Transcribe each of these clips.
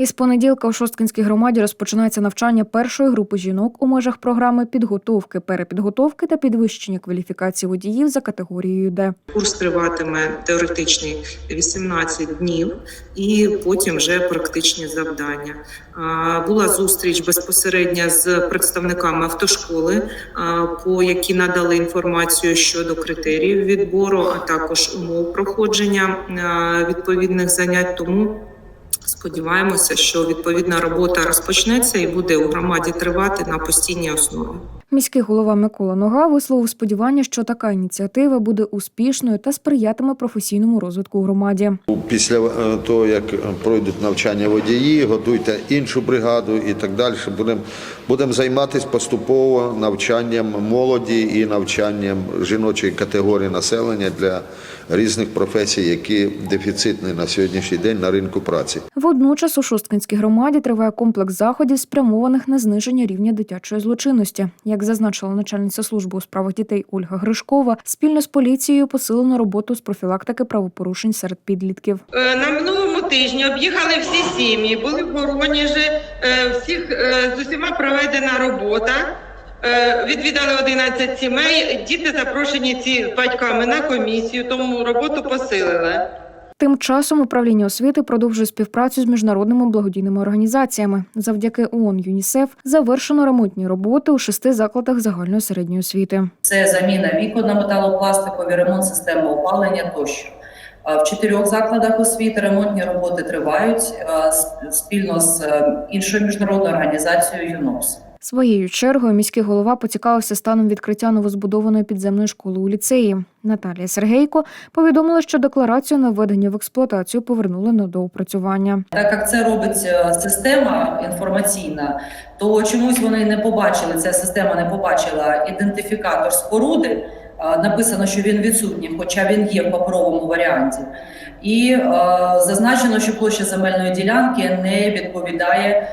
Із понеділка у Шосткинській громаді розпочинається навчання першої групи жінок у межах програми підготовки, перепідготовки та підвищення кваліфікації водіїв за категорією Д. Курс триватиме теоретичний 18 днів, і потім вже практичні завдання. Була зустріч безпосередньо з представниками автошколи, по які надали інформацію щодо критеріїв відбору, а також умов проходження відповідних занять. Тому сподіваємося, що відповідна робота розпочнеться і буде у громаді тривати на постійній основі. Міський голова Микола Нога висловив сподівання, що така ініціатива буде успішною та сприятиме професійному розвитку громаді. Після е, того, як пройдуть навчання водії, готуйте іншу бригаду і так далі. Будемо будем займатися поступово навчанням молоді і навчанням жіночої категорії населення для різних професій, які дефіцитні на сьогоднішній день на ринку праці. Водночас у Шосткинській громаді триває комплекс заходів, спрямованих на зниження рівня дитячої злочинності. Як зазначила начальниця служби у справах дітей Ольга Гришкова, спільно з поліцією посилено роботу з профілактики правопорушень серед підлітків. Е, На минулому тижні об'їхали всі сім'ї, були в Воронежі, е, всіх е, з усіма проведена робота. Відвідали 11 сімей. Діти запрошені ці батьками на комісію, тому роботу посилили. Тим часом управління освіти продовжує співпрацю з міжнародними благодійними організаціями. Завдяки ООН ЮНІСЕФ завершено ремонтні роботи у шести закладах загальної середньої освіти. Це заміна вікон на металопластикові, ремонт системи опалення тощо. В чотирьох закладах освіти ремонтні роботи тривають спільно з е, іншою міжнародною організацією ЮНОПС. Своєю чергою міський голова поцікавився станом відкриття новозбудованої підземної школи у ліцеї. Наталія Сергейко повідомила, що декларацію на введення в експлуатацію повернули на доопрацювання. Так як це робить е, система інформаційна, то чомусь вони не побачили. Ця система не побачила ідентифікатор споруди. Е, Написано, що він відсутній, хоча він є в паперовому варіанті, і е, зазначено, що площа земельної ділянки не відповідає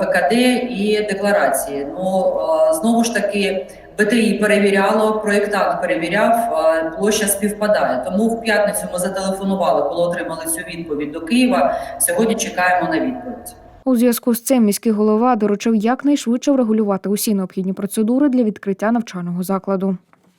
БКД і декларації. Ну е, знову ж таки. БТІ перевіряло, проєктант перевіряв, е, площа співпадає. Тому в п'ятницю ми зателефонували, коли отримали цю відповідь до Києва. Сьогодні чекаємо на відповідь. У зв'язку з цим міський голова доручив якнайшвидше врегулювати усі необхідні процедури для відкриття навчального закладу.